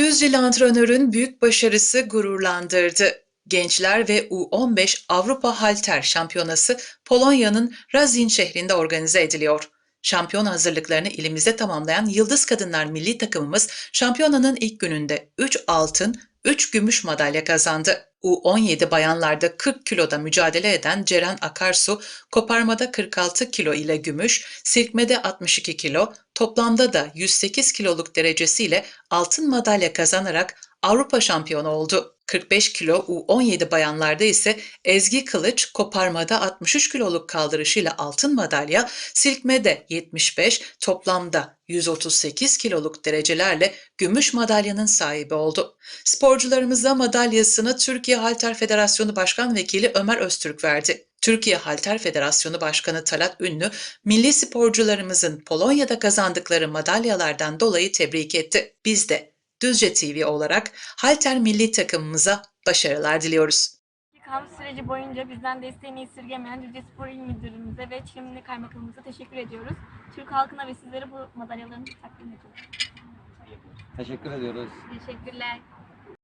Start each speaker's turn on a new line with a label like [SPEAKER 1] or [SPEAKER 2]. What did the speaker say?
[SPEAKER 1] Düzceli antrenörün büyük başarısı gururlandırdı. Gençler ve U15 Avrupa Halter Şampiyonası Polonya'nın Razin şehrinde organize ediliyor. Şampiyon hazırlıklarını ilimizde tamamlayan Yıldız Kadınlar milli takımımız şampiyonanın ilk gününde 3 altın, 3 gümüş madalya kazandı. U17 bayanlarda 40 kiloda mücadele eden Ceren Akarsu, koparmada 46 kilo ile gümüş, silkmede 62 kilo, toplamda da 108 kiloluk derecesiyle altın madalya kazanarak Avrupa şampiyonu oldu. 45 kilo U17 bayanlarda ise Ezgi Kılıç koparmada 63 kiloluk kaldırışıyla altın madalya, silkmede 75, toplamda 138 kiloluk derecelerle gümüş madalyanın sahibi oldu. Sporcularımıza madalyasını Türkiye Halter Federasyonu Başkan Vekili Ömer Öztürk verdi. Türkiye Halter Federasyonu Başkanı Talat Ünlü, milli sporcularımızın Polonya'da kazandıkları madalyalardan dolayı tebrik etti. Biz de Düzce TV olarak Halter milli takımımıza başarılar diliyoruz.
[SPEAKER 2] Kamp süreci boyunca bizden desteğini esirgemeyen Düzce Spor İl Müdürümüze ve Çimli Kaymakamımıza teşekkür ediyoruz. Türk halkına ve sizlere bu madalyalarını takdim ediyoruz.
[SPEAKER 3] Teşekkür ediyoruz.
[SPEAKER 2] Teşekkürler.